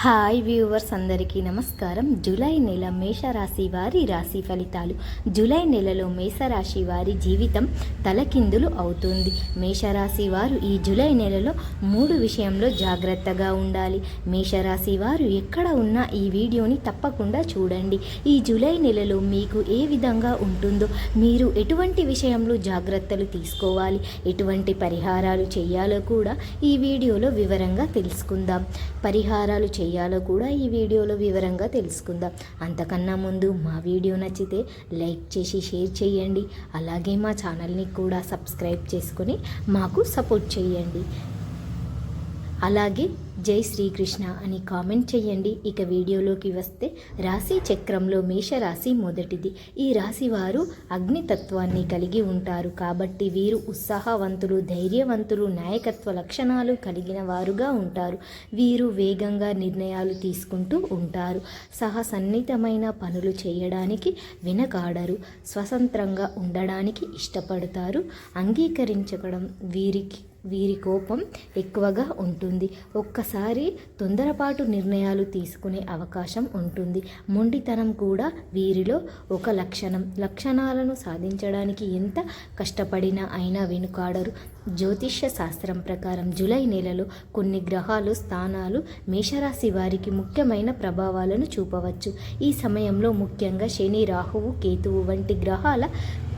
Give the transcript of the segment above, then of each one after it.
Hi viewers అందరికీ నమస్కారం. July నెల మేషరాశి వారి రాశి ఫలితాలు. జూలై నెలలో మేషరాశి వారి జీవితం తలకిందులు అవుతుంది. మేషరాశి వారు ఈ జూలై నెలలో మూడు విషయంలో జాగ్రత్తగా ఉండాలి. మేషరాశి వారు ఎక్కడ ఉన్నా ఈ వీడియోని తప్పకుండా చూడండి. ఈ జూలై నెలలో మీకు ఏ విధంగా ఉంటుందో మీరు ఎటువంటి విషయంలో జాగ్రత్తలు తీసుకోవాలి ఎటువంటి పరిహారాలు చేయాలో కూడా ఈ వీడియోలో వివరంగా తెలుసుకుందాం. పరిహారాలు చేయాలో కూడా ఈ వీడియోలో వివరంగా తెలుసుకుందాం. అంతకన్నా ముందు మా వీడియో నచ్చితే లైక్ చేసి షేర్ చేయండి. అలాగే మా ఛానల్ని కూడా సబ్స్క్రైబ్ చేసుకొని మాకు సపోర్ట్ చేయండి. అలాగే జై శ్రీకృష్ణ అని కామెంట్ చేయండి. ఇక వీడియోలోకి వస్తే రాశి చక్రంలో మేషరాశి మొదటిది. ఈ రాశి వారు అగ్నితత్వాన్ని కలిగి ఉంటారు. కాబట్టి వీరు ఉత్సాహవంతులు ధైర్యవంతులు నాయకత్వ లక్షణాలు కలిగిన వారుగా ఉంటారు. వీరు వేగంగా నిర్ణయాలు తీసుకుంటూ ఉంటారు. సహసన్నితమైన పనులు చేయడానికి వెనకాడరు. స్వతంత్రంగా ఉండడానికి ఇష్టపడతారు. అంగీకరించడం వీరికి వీరి కోపం ఎక్కువగా ఉంటుంది. ఒక్కసారి తొందరపాటు నిర్ణయాలు తీసుకునే అవకాశం ఉంటుంది. మొండితనం కూడా వీరిలో ఒక లక్షణం. లక్షణాలను సాధించడానికి ఎంత కష్టపడినా అయినా వెనుకాడరు. జ్యోతిష్య శాస్త్రం ప్రకారం జూలై నెలలో కొన్ని గ్రహాలు స్థానాలు మేషరాశి వారికి ముఖ్యమైన ప్రభావాలను చూపవచ్చు. ఈ సమయంలో ముఖ్యంగా శని రాహువు కేతువు వంటి గ్రహాల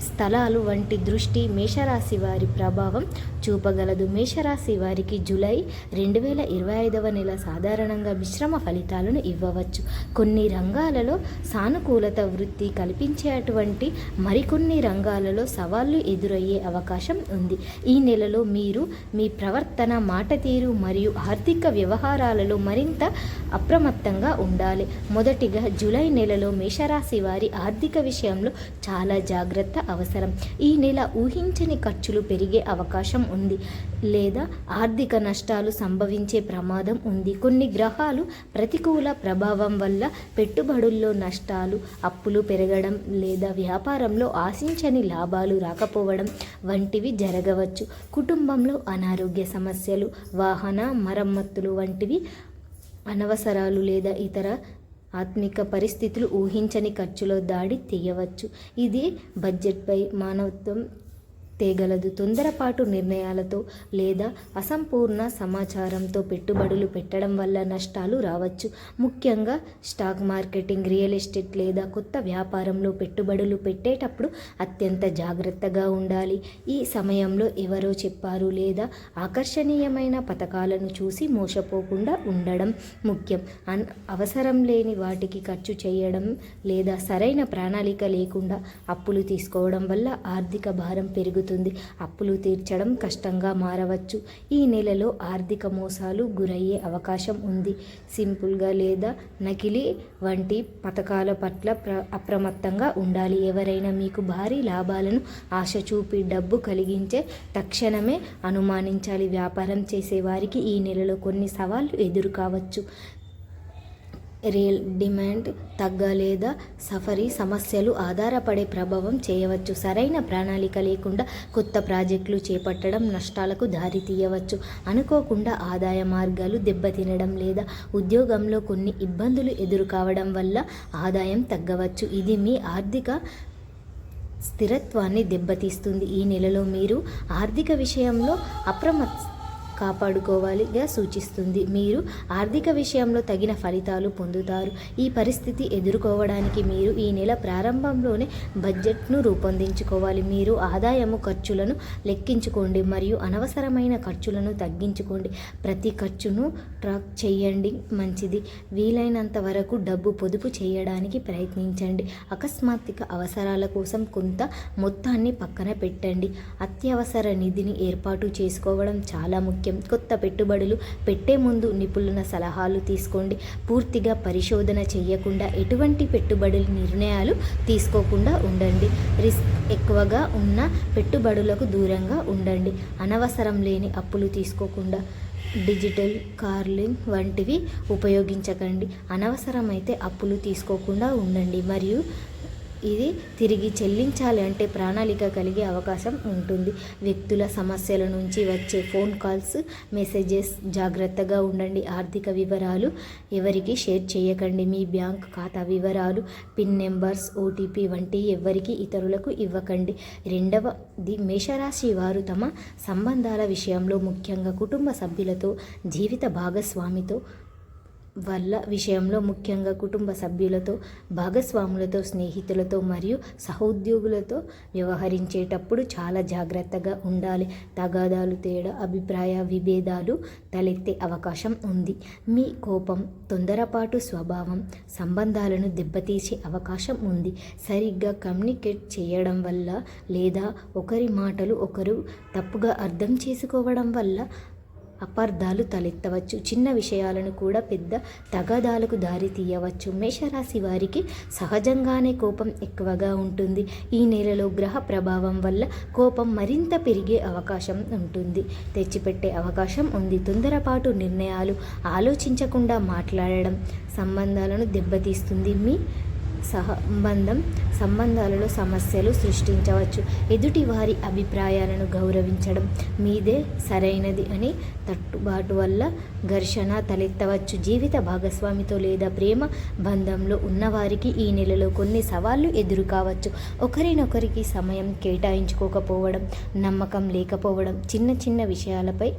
స్థలాలు వంటి దృష్టి మేషరాశి వారి ప్రభావం చూపగలదు. మేషరాశి వారికి జూలై రెండు వేల ఇరవై ఐదవ నెల సాధారణంగా మిశ్రమ ఫలితాలను ఇవ్వవచ్చు. కొన్ని రంగాలలో సానుకూలత వృత్తి కల్పించేటువంటి మరికొన్ని రంగాలలో సవాళ్ళు ఎదురయ్యే అవకాశం ఉంది. ఈ నెలలో మీరు మీ ప్రవర్తన మాట తీరు మరియు ఆర్థిక వ్యవహారాలలో మరింత అప్రమత్తంగా ఉండాలి. మొదటిగా జూలై నెలలో మేషరాశి వారి ఆర్థిక విషయంలో చాలా జాగ్రత్త అవసరం. ఈ నెల ఊహించని ఖర్చులు పెరిగే అవకాశం ఉంది లేదా ఆర్థిక నష్టాలు సంభవించే ప్రమాదం ఉంది. కొన్ని గ్రహాలు ప్రతికూల ప్రభావం వల్ల పెట్టుబడుల్లో నష్టాలు అప్పులు పెరగడం లేదా వ్యాపారంలో ఆశించని లాభాలు రాకపోవడం వంటివి జరగవచ్చు. కుటుంబంలో అనారోగ్య సమస్యలు వాహన మరమ్మతులు వంటివి అనవసరాలు లేదా ఇతర ఆత్మిక పరిస్థితులు ఊహించని ఖర్చులో దాడి తీయవచ్చు ఇది బడ్జెట్పై మానవత్వం తేగలదు. తొందరపాటు నిర్ణయాలతో లేదా అసంపూర్ణ సమాచారంతో పెట్టుబడులు పెట్టడం వల్ల నష్టాలు రావచ్చు. ముఖ్యంగా స్టాక్ మార్కెటింగ్ రియల్ ఎస్టేట్ లేదా కొత్త వ్యాపారంలో పెట్టుబడులు పెట్టేటప్పుడు అత్యంత జాగ్రత్తగా ఉండాలి. ఈ సమయంలో ఎవరో చెప్పారు లేదా ఆకర్షణీయమైన పథకాలను చూసి మోసపోకుండా ఉండడం ముఖ్యం. అన్ అవసరం లేని వాటికి ఖర్చు చేయడం లేదా సరైన ప్రణాళిక లేకుండా అప్పులు తీసుకోవడం వల్ల ఆర్థిక భారం పెరుగుతుంది. పెరుగుతుంది అప్పులు తీర్చడం కష్టంగా మారవచ్చు. ఈ నెలలో ఆర్థిక మోసాలు గురయ్యే అవకాశం ఉంది. సింపుల్గా లేదా నకిలీ వంటి పథకాల పట్ల ప్ర అప్రమత్తంగా ఉండాలి. ఎవరైనా మీకు భారీ లాభాలను ఆశ చూపి డబ్బు కలిగించే తక్షణమే అనుమానించాలి. వ్యాపారం చేసేవారికి ఈ నెలలో కొన్ని సవాళ్ళు ఎదురు కావచ్చు రియల్ డిమాండ్ తగ్గ లేదా సఫరీ సమస్యలు ఆధారపడే ప్రభావం చేయవచ్చు. సరైన ప్రణాళిక లేకుండా కొత్త ప్రాజెక్టులు చేపట్టడం నష్టాలకు దారి తీయవచ్చు. అనుకోకుండా ఆదాయ మార్గాలు దెబ్బతినడం లేదా ఉద్యోగంలో కొన్ని ఇబ్బందులు ఎదురు కావడం వల్ల ఆదాయం తగ్గవచ్చు. ఇది మీ ఆర్థిక స్థిరత్వాన్ని దెబ్బతీస్తుంది. ఈ నెలలో మీరు ఆర్థిక విషయంలో అప్రమత్ కాపాడుకోవాలిగా సూచిస్తుంది. మీరు ఆర్థిక విషయంలో తగిన ఫలితాలు పొందుతారు. ఈ పరిస్థితి ఎదుర్కోవడానికి మీరు ఈ నెల ప్రారంభంలోనే బడ్జెట్ను రూపొందించుకోవాలి. మీరు ఆదాయము ఖర్చులను లెక్కించుకోండి మరియు అనవసరమైన ఖర్చులను తగ్గించుకోండి. ప్రతి ఖర్చును ట్రాక్ చేయండి. మంచిది. వీలైనంత వరకు డబ్బు పొదుపు చేయడానికి ప్రయత్నించండి. అకస్మాత్తిక అవసరాల కోసం కొంత మొత్తాన్ని పక్కన పెట్టండి. అత్యవసర నిధిని ఏర్పాటు చేసుకోవడం చాలా ముఖ్యం. ముఖ్యం కొత్త పెట్టుబడులు పెట్టే ముందు నిపుణుల సలహాలు తీసుకోండి. పూర్తిగా పరిశోధన చేయకుండా ఎటువంటి పెట్టుబడుల నిర్ణయాలు తీసుకోకుండా ఉండండి. రిస్క్ ఎక్కువగా ఉన్న పెట్టుబడులకు దూరంగా ఉండండి. అనవసరం లేని అప్పులు తీసుకోకుండా డిజిటల్ కార్లింగ్ వంటివి ఉపయోగించకండి. అనవసరమైతే అప్పులు తీసుకోకుండా ఉండండి. మరియు ఇది తిరిగి చెల్లించాలి అంటే ప్రణాళిక కలిగే అవకాశం ఉంటుంది. వ్యక్తుల సమస్యల నుంచి వచ్చే ఫోన్ కాల్స్ మెసేజెస్ జాగ్రత్తగా ఉండండి. ఆర్థిక వివరాలు ఎవరికి షేర్ చేయకండి. మీ బ్యాంక్ ఖాతా వివరాలు పిన్ నెంబర్స్ ఓటీపీ వంటి ఎవరికి ఇతరులకు ఇవ్వకండి. రెండవది మేషరాశి వారు తమ సంబంధాల విషయంలో ముఖ్యంగా కుటుంబ సభ్యులతో జీవిత భాగస్వామితో వల్ల విషయంలో ముఖ్యంగా కుటుంబ సభ్యులతో భాగస్వాములతో స్నేహితులతో మరియు సహోద్యోగులతో వ్యవహరించేటప్పుడు చాలా జాగ్రత్తగా ఉండాలి. తగాదాలు తేడా అభిప్రాయ విభేదాలు తలెత్తే అవకాశం ఉంది. మీ కోపం తొందరపాటు స్వభావం సంబంధాలను దెబ్బతీసే అవకాశం ఉంది. సరిగ్గా కమ్యూనికేట్ చేయడం వల్ల లేదా ఒకరి మాటలు ఒకరు తప్పుగా అర్థం చేసుకోవడం వల్ల అపార్థాలు తలెత్తవచ్చు. చిన్న విషయాలను కూడా పెద్ద తగాదాలకు దారి తీయవచ్చు. మేషరాశి వారికి సహజంగానే కోపం ఎక్కువగా ఉంటుంది. ఈ నెలలో గ్రహ ప్రభావం వల్ల కోపం మరింత పెరిగే అవకాశం ఉంటుంది. తెచ్చిపెట్టే అవకాశం ఉంది. తొందరపాటు నిర్ణయాలు ఆలోచించకుండా మాట్లాడడం సంబంధాలను దెబ్బతీస్తుంది. మీ సంబంధం సంబంధాలలో సమస్యలు సృష్టించవచ్చు. ఎదుటి వారి అభిప్రాయాలను గౌరవించడం మీదే సరైనది అని తట్టుబాటు వల్ల ఘర్షణ తలెత్తవచ్చు. జీవిత భాగస్వామితో లేదా ప్రేమ బంధంలో ఉన్నవారికి ఈ నెలలో కొన్ని సవాళ్ళు ఎదురు కావచ్చు ఒకరినొకరికి సమయం కేటాయించుకోకపోవడం నమ్మకం లేకపోవడం చిన్న చిన్న విషయాలపై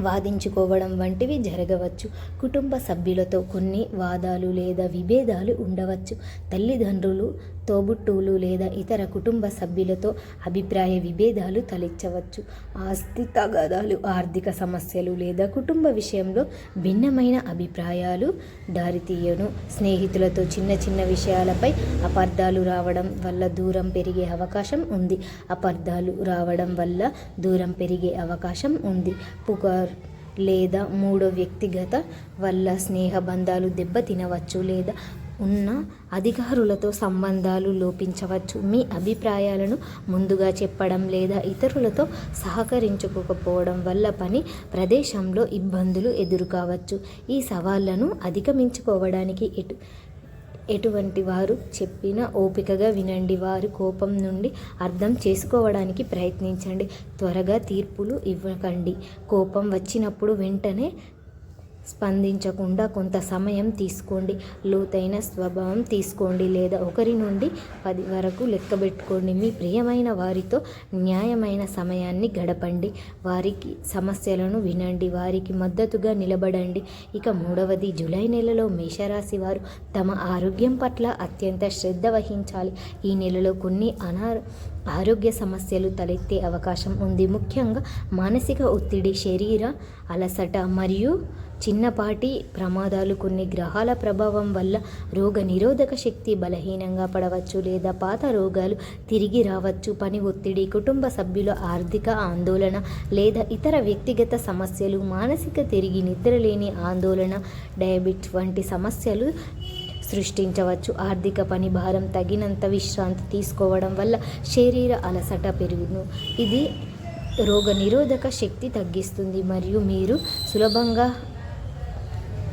వాదించుకోవడం వంటివి జరగవచ్చు. కుటుంబ సభ్యులతో కొన్ని వాదాలు లేదా విభేదాలు ఉండవచ్చు. తల్లిదండ్రులు తోబుట్టువులు లేదా ఇతర కుటుంబ సభ్యులతో అభిప్రాయ విభేదాలు తలెచ్చవచ్చు ఆస్తి తగాదాలు ఆర్థిక సమస్యలు లేదా కుటుంబ విషయంలో భిన్నమైన అభిప్రాయాలు దారితీయను. స్నేహితులతో చిన్న చిన్న విషయాలపై అపార్థాలు రావడం వల్ల దూరం పెరిగే అవకాశం ఉంది. అపార్థాలు రావడం వల్ల దూరం పెరిగే అవకాశం ఉంది. పుకార్ లేదా మూడో వ్యక్తిగత వల్ల స్నేహ బంధాలు దెబ్బతినవచ్చు లేదా ఉన్న అధికారులతో సంబంధాలు లోపించవచ్చు. మీ అభిప్రాయాలను ముందుగా చెప్పడం లేదా ఇతరులతో సహకరించుకోకపోవడం వల్ల పని ప్రదేశంలో ఇబ్బందులు ఎదురుకావచ్చు. ఈ సవాళ్ళను అధిగమించుకోవడానికి ఎటు ఎటువంటి వారు చెప్పిన ఓపికగా వినండి. వారి కోపం నుండి అర్థం చేసుకోవడానికి ప్రయత్నించండి. త్వరగా తీర్పులు ఇవ్వకండి. కోపం వచ్చినప్పుడు వెంటనే స్పందించకుండా కొంత సమయం తీసుకోండి. లోతైన స్వభావం తీసుకోండి లేదా ఒకరి నుండి పది వరకు లెక్కబెట్టుకోండి మీ ప్రియమైన వారితో న్యాయమైన సమయాన్ని గడపండి. వారికి సమస్యలను వినండి. వారికి మద్దతుగా నిలబడండి. ఇక మూడవది జూలై నెలలో మేషరాశి వారు తమ ఆరోగ్యం పట్ల అత్యంత శ్రద్ధ వహించాలి. ఈ నెలలో కొన్ని అనా ఆరోగ్య సమస్యలు తలెత్తే అవకాశం ఉంది. ముఖ్యంగా మానసిక ఒత్తిడి శరీర అలసట మరియు చిన్నపాటి ప్రమాదాలు కొన్ని గ్రహాల ప్రభావం వల్ల రోగ నిరోధక శక్తి బలహీనంగా పడవచ్చు లేదా పాత రోగాలు తిరిగి రావచ్చు. పని ఒత్తిడి కుటుంబ సభ్యుల ఆర్థిక ఆందోళన లేదా ఇతర వ్యక్తిగత సమస్యలు మానసిక తిరిగి నిద్రలేని ఆందోళన డయాబెటిస్ వంటి సమస్యలు సృష్టించవచ్చు. ఆర్థిక పని భారం తగినంత విశ్రాంతి తీసుకోవడం వల్ల శరీర అలసట పెరుగును. ఇది రోగ నిరోధక శక్తి తగ్గిస్తుంది. మరియు మీరు సులభంగా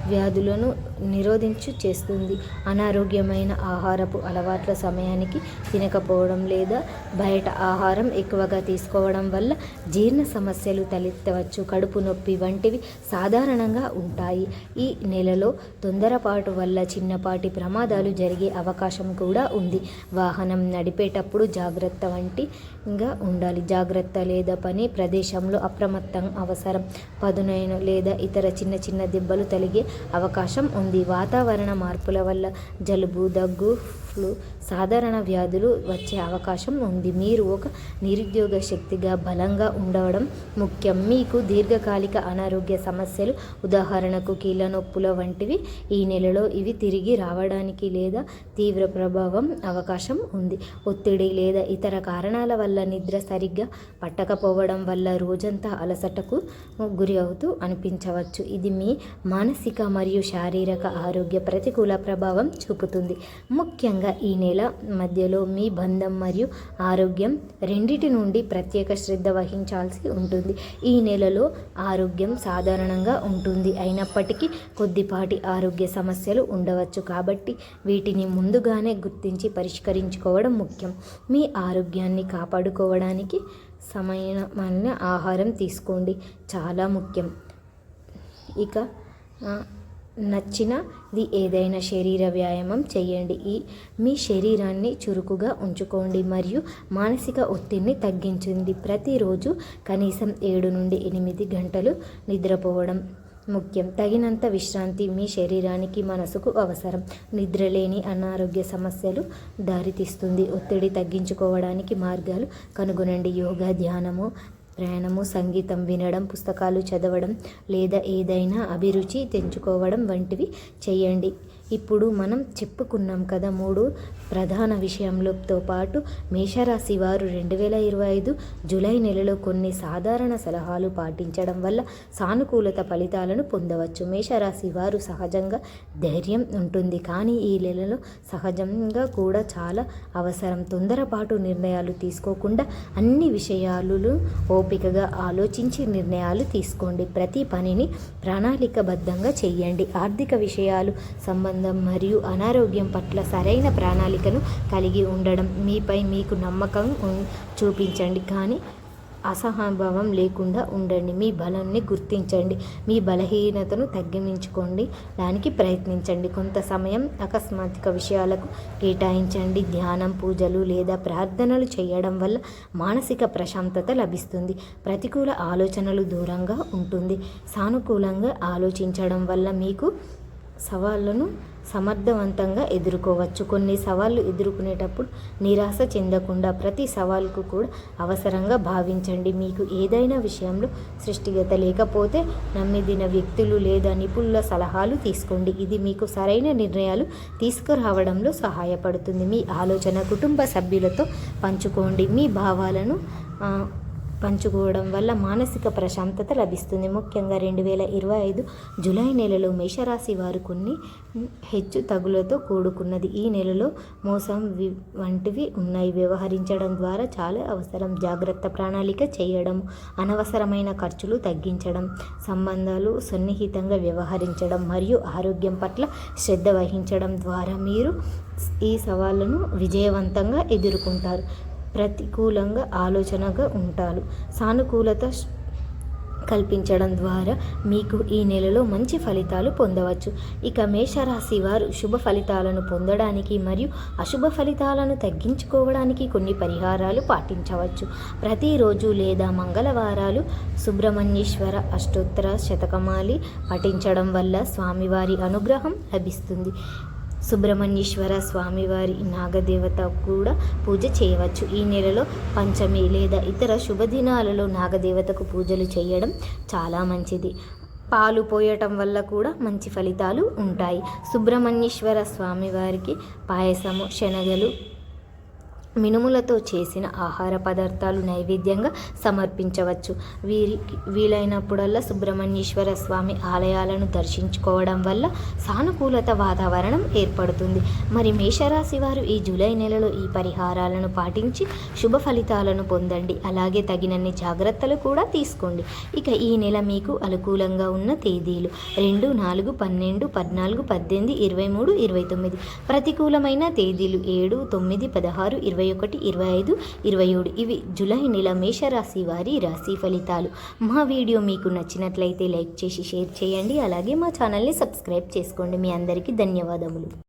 వ్యాధులను నిరోధించు చేస్తుంది. అనారోగ్యమైన ఆహారపు అలవాట్ల సమయానికి తినకపోవడం లేదా బయట ఆహారం ఎక్కువగా తీసుకోవడం వల్ల జీర్ణ సమస్యలు తలెత్తవచ్చు. కడుపు నొప్పి వంటివి సాధారణంగా ఉంటాయి. ఈ నెలలో తొందరపాటు వల్ల చిన్నపాటి ప్రమాదాలు జరిగే అవకాశం కూడా ఉంది. వాహనం నడిపేటప్పుడు జాగ్రత్త వంటిగా ఉండాలి. జాగ్రత్త లేదా పని ప్రదేశంలో అప్రమత్తం అవసరం. పదునైన లేదా ఇతర చిన్న చిన్న దెబ్బలు తలిగే అవకాశం ఉంది. వాతావరణ మార్పుల వల్ల జలుబు దగ్గు ఫ్లూ సాధారణ వ్యాధులు వచ్చే అవకాశం ఉంది. మీరు ఒక నిరుద్యోగ శక్తిగా బలంగా ఉండవడం ముఖ్యం. మీకు దీర్ఘకాలిక అనారోగ్య సమస్యలు ఉదాహరణకు కీళ్ళ నొప్పుల వంటివి ఈ నెలలో ఇవి తిరిగి రావడానికి లేదా తీవ్ర ప్రభావం అవకాశం ఉంది. ఒత్తిడి లేదా ఇతర కారణాల వల్ల నిద్ర సరిగ్గా పట్టకపోవడం వల్ల రోజంతా అలసటకు గురి అవుతూ అనిపించవచ్చు. ఇది మీ మానసిక మరియు శారీరక ఆరోగ్య ప్రతికూల ప్రభావం చూపుతుంది. ముఖ్యంగా ఈ నెల మధ్యలో మీ బంధం మరియు ఆరోగ్యం రెండిటి నుండి ప్రత్యేక శ్రద్ధ వహించాల్సి ఉంటుంది. ఈ నెలలో ఆరోగ్యం సాధారణంగా ఉంటుంది. అయినప్పటికీ కొద్దిపాటి ఆరోగ్య సమస్యలు ఉండవచ్చు. కాబట్టి వీటిని ముందుగానే గుర్తించి పరిష్కరించుకోవడం ముఖ్యం. మీ ఆరోగ్యాన్ని కాపాడుకోవడానికి సమయమైన ఆహారం తీసుకోండి. చాలా ముఖ్యం. ఇక నచ్చినది ఏదైనా శరీర వ్యాయామం చేయండి. ఈ మీ శరీరాన్ని చురుకుగా ఉంచుకోండి మరియు మానసిక ఒత్తిడిని తగ్గించింది ప్రతిరోజు కనీసం ఏడు నుండి ఎనిమిది గంటలు నిద్రపోవడం ముఖ్యం. తగినంత విశ్రాంతి మీ శరీరానికి మనసుకు అవసరం. నిద్రలేని అనారోగ్య సమస్యలు దారితీస్తుంది. ఒత్తిడి తగ్గించుకోవడానికి మార్గాలు కనుగొనండి. యోగా ధ్యానము ప్రయాణము సంగీతం వినడం పుస్తకాలు చదవడం లేదా ఏదైనా అభిరుచి తెంచుకోవడం వంటివి చేయండి. ఇప్పుడు మనం చెప్పుకున్నాం కదా మూడు ప్రధాన విషయంలోతో పాటు మేషరాశి వారు రెండు వేల ఇరవై ఐదు జూలై నెలలో కొన్ని సాధారణ సలహాలు పాటించడం వల్ల సానుకూలత ఫలితాలను పొందవచ్చు. మేషరాశి వారు సహజంగా ధైర్యం ఉంటుంది. కానీ ఈ నెలలో సహజంగా కూడా చాలా అవసరం. తొందరపాటు నిర్ణయాలు తీసుకోకుండా అన్ని విషయాలు ఓపికగా ఆలోచించి నిర్ణయాలు తీసుకోండి. ప్రతి పనిని ప్రణాళికబద్ధంగా చేయండి. ఆర్థిక విషయాలు సంబంధ మరియు అనారోగ్యం పట్ల సరైన ప్రణాళికను కలిగి ఉండడం మీపై మీకు నమ్మకం చూపించండి. కానీ అసహభావం లేకుండా ఉండండి. మీ బలాన్ని గుర్తించండి. మీ బలహీనతను తగ్గించుకోండి. దానికి ప్రయత్నించండి. కొంత సమయం అకస్మాత్తిక విషయాలకు కేటాయించండి. ధ్యానం పూజలు లేదా ప్రార్థనలు చేయడం వల్ల మానసిక ప్రశాంతత లభిస్తుంది. ప్రతికూల ఆలోచనలు దూరంగా ఉంటుంది. సానుకూలంగా ఆలోచించడం వల్ల మీకు సవాళ్ళను సమర్థవంతంగా ఎదుర్కోవచ్చు. కొన్ని సవాళ్ళు ఎదుర్కొనేటప్పుడు నిరాశ చెందకుండా ప్రతి సవాల్కు కూడా అవసరంగా భావించండి. మీకు ఏదైనా విషయంలో సృష్టిగత లేకపోతే నమ్మిదిన వ్యక్తులు లేదా నిపుణుల సలహాలు తీసుకోండి. ఇది మీకు సరైన నిర్ణయాలు తీసుకురావడంలో సహాయపడుతుంది. మీ ఆలోచన కుటుంబ సభ్యులతో పంచుకోండి. మీ భావాలను పంచుకోవడం వల్ల మానసిక ప్రశాంతత లభిస్తుంది. ముఖ్యంగా రెండు వేల ఇరవై ఐదు జూలై నెలలో మేషరాశి వారు కొన్ని హెచ్చు తగులతో కూడుకున్నది. ఈ నెలలో మోసం వంటివి ఉన్నాయి. వ్యవహరించడం ద్వారా చాలా అవసరం. జాగ్రత్త ప్రణాళిక చేయడం అనవసరమైన ఖర్చులు తగ్గించడం సంబంధాలు సన్నిహితంగా వ్యవహరించడం మరియు ఆరోగ్యం పట్ల శ్రద్ధ వహించడం ద్వారా మీరు ఈ సవాళ్ళను విజయవంతంగా ఎదుర్కొంటారు. ప్రతికూలంగా ఆలోచనగా ఉంటారు. సానుకూలత కల్పించడం ద్వారా మీకు ఈ నెలలో మంచి ఫలితాలు పొందవచ్చు. ఇక మేషరాశి వారు శుభ ఫలితాలను పొందడానికి మరియు అశుభ ఫలితాలను తగ్గించుకోవడానికి కొన్ని పరిహారాలు పాటించవచ్చు. ప్రతిరోజు లేదా మంగళవారాలు సుబ్రహ్మణ్యేశ్వర అష్టోత్తర శతకమాలి పఠించడం వల్ల స్వామివారి అనుగ్రహం లభిస్తుంది. సుబ్రహ్మణ్యేశ్వర స్వామివారి నాగదేవత కూడా పూజ చేయవచ్చు. ఈ నెలలో పంచమి లేదా ఇతర శుభదినాలలో నాగదేవతకు పూజలు చేయడం చాలా మంచిది. పాలు పోయటం వల్ల కూడా మంచి ఫలితాలు ఉంటాయి. సుబ్రహ్మణ్యేశ్వర స్వామివారికి పాయసము శనగలు మినుములతో చేసిన ఆహార పదార్థాలు నైవేద్యంగా సమర్పించవచ్చు. వీరికి వీలైనప్పుడల్లా సుబ్రహ్మణ్యేశ్వర స్వామి ఆలయాలను దర్శించుకోవడం వల్ల సానుకూలత వాతావరణం ఏర్పడుతుంది. మరి మేషరాశి వారు ఈ జూలై నెలలో ఈ పరిహారాలను పాటించి శుభ ఫలితాలను పొందండి. అలాగే తగినన్ని జాగ్రత్తలు కూడా తీసుకోండి. ఇక ఈ నెల మీకు అనుకూలంగా ఉన్న తేదీలు రెండు నాలుగు పన్నెండు పద్నాలుగు పద్దెనిమిది ఇరవై మూడు ఇరవై తొమ్మిది. ప్రతికూలమైన తేదీలు ఏడు తొమ్మిది పదహారు ఇరవై ఇరవై ఒకటి ఇరవై ఐదు ఇరవై ఏడు ఇవి జూలై నెల మేషరాశి వారి రాశి ఫలితాలు. మా వీడియో మీకు నచ్చినట్లయితే లైక్ చేసి షేర్ చేయండి. అలాగే మా ఛానల్ని సబ్స్క్రైబ్ చేసుకోండి. మీ అందరికీ ధన్యవాదములు.